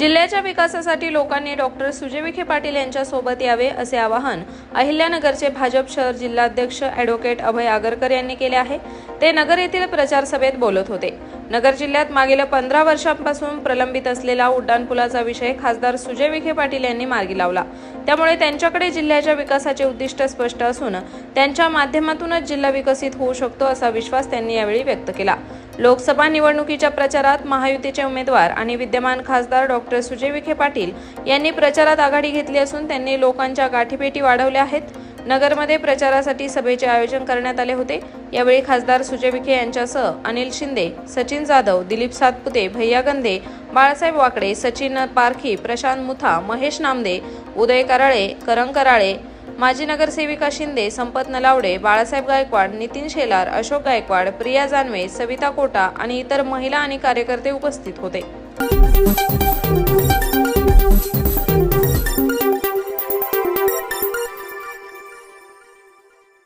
जिल्ह्याच्या विकासासाठी लोकांनी डॉक्टर सुजय विखे पाटील यांच्यासोबत यावे असे आवाहन अहिल्यानगरचे भाजप शहर जिल्हाध्यक्ष ॲडव्होकेट अभय आगरकर यांनी केले आहे. ते नगर येथील प्रचार सभेत बोलत होते. नगर जिल्ह्यात मागील पंधरा वर्षांपासून प्रलंबित असलेला उड्डाणपुलाचा विषय खासदार सुजय विखे पाटील यांनी मार्गी लावला. त्यामुळे त्यांच्याकडे जिल्ह्याच्या विकासाचे उद्दिष्ट स्पष्ट असून त्यांच्या माध्यमातूनच जिल्हा विकसित होऊ शकतो असा विश्वास त्यांनी यावेळी व्यक्त केला. लोकसभा निवडणुकीच्या प्रचारात महायुतीचे उमेदवार आणि विद्यमान खासदार डॉक्टर सुजय विखे पाटील यांनी प्रचारात आघाडी घेतली असून त्यांनी लोकांच्या गाठीपेटी वाढवल्या आहेत. नगरमध्ये प्रचारासाठी सभेचे आयोजन करण्यात आले होते. यावेळी खासदार सुजय विखे यांच्यासह अनिल शिंदे सचिन जाधव दिलीप सातपुते भैया गंधे बाळासाहेब वाकडे सचिन पारखी प्रशांत मुथा महेश नामदे उदय कराळे करंग कराळे माजी नगरसेविका शिंदे संपत नलावडे बाळासाहेब गायकवाड नितीन शेलार अशोक गायकवाड प्रिया जानवे सविता कोटा आणि इतर महिला आणि कार्यकर्ते उपस्थित होते.